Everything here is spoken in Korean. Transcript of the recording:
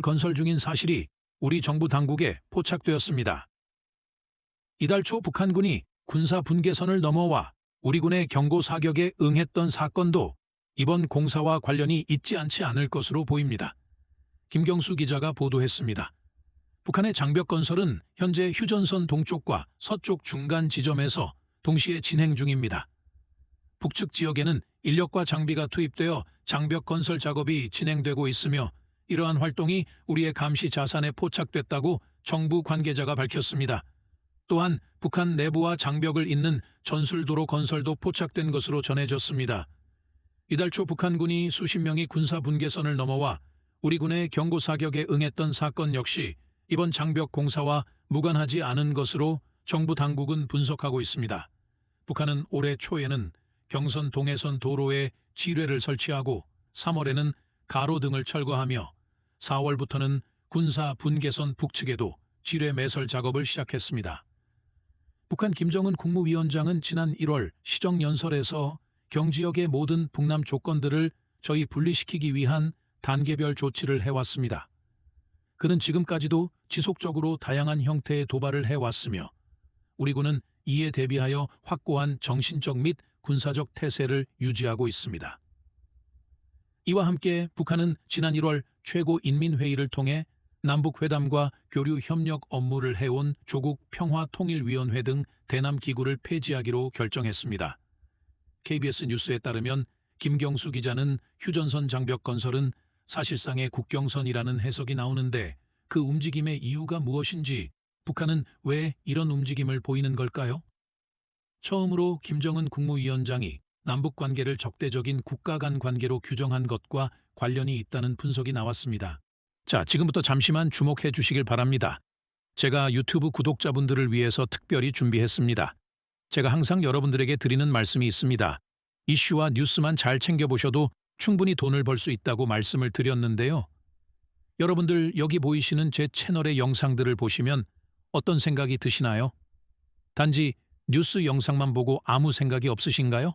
건설 중인 사실이 우리 정부 당국에 포착되었습니다. 이달 초 북한군이 군사 분계선을 넘어와 우리 군의 경고 사격에 응했던 사건도 이번 공사와 관련이 있지 않지 않을 것으로 보입니다. 김경수 기자가 보도했습니다. 북한의 장벽 건설은 현재 휴전선 동쪽과 서쪽 중간 지점에서 동시에 진행 중입니다. 북측 지역에는 인력과 장비가 투입되어 장벽 건설 작업이 진행되고 있으며 이러한 활동이 우리의 감시 자산에 포착됐다고 정부 관계자가 밝혔습니다. 또한 북한 내부와 장벽을 잇는 전술도로 건설도 포착된 것으로 전해졌습니다. 이달 초 북한군이 수십 명이 군사 분계선을 넘어와 우리 군의 경고 사격에 응했던 사건 역시 이번 장벽 공사와 무관하지 않은 것으로 정부 당국은 분석하고 있습니다. 북한은 올해 초에는 경선 동해선 도로에 지뢰를 설치하고 3월에는 가로등을 철거하며 4월부터는 군사 분계선 북측에도 지뢰 매설 작업을 시작했습니다. 북한 김정은 국무위원장은 지난 1월 시정연설에서 경지역의 모든 북남 조건들을 저희 분리시키기 위한 단계별 조치를 해왔습니다. 그는 지금까지도 지속적으로 다양한 형태의 도발을 해왔으며 우리 군은 이에 대비하여 확고한 정신적 및 군사적 태세를 유지하고 있습니다. 이와 함께 북한은 지난 1월 최고인민회의를 통해 남북회담과 교류 협력 업무를 해온 조국 평화통일위원회 등 대남 기구를 폐지하기로 결정했습니다. KBS 뉴스에 따르면 김경수 기자는 휴전선 장벽 건설은 사실상의 국경선이라는 해석이 나오는데 그 움직임의 이유가 무엇인지 북한은 왜 이런 움직임을 보이는 걸까요? 처음으로 김정은 국무위원장이 남북 관계를 적대적인 국가 간 관계로 규정한 것과 관련이 있다는 분석이 나왔습니다. 자, 지금부터 잠시만 주목해 주시길 바랍니다. 제가 유튜브 구독자분들을 위해서 특별히 준비했습니다. 제가 항상 여러분들에게 드리는 말씀이 있습니다. 이슈와 뉴스만 잘 챙겨보셔도 충분히 돈을 벌 수 있다고 말씀을 드렸는데요. 여러분들 여기 보이시는 제 채널의 영상들을 보시면 어떤 생각이 드시나요? 단지 뉴스 영상만 보고 아무 생각이 없으신가요?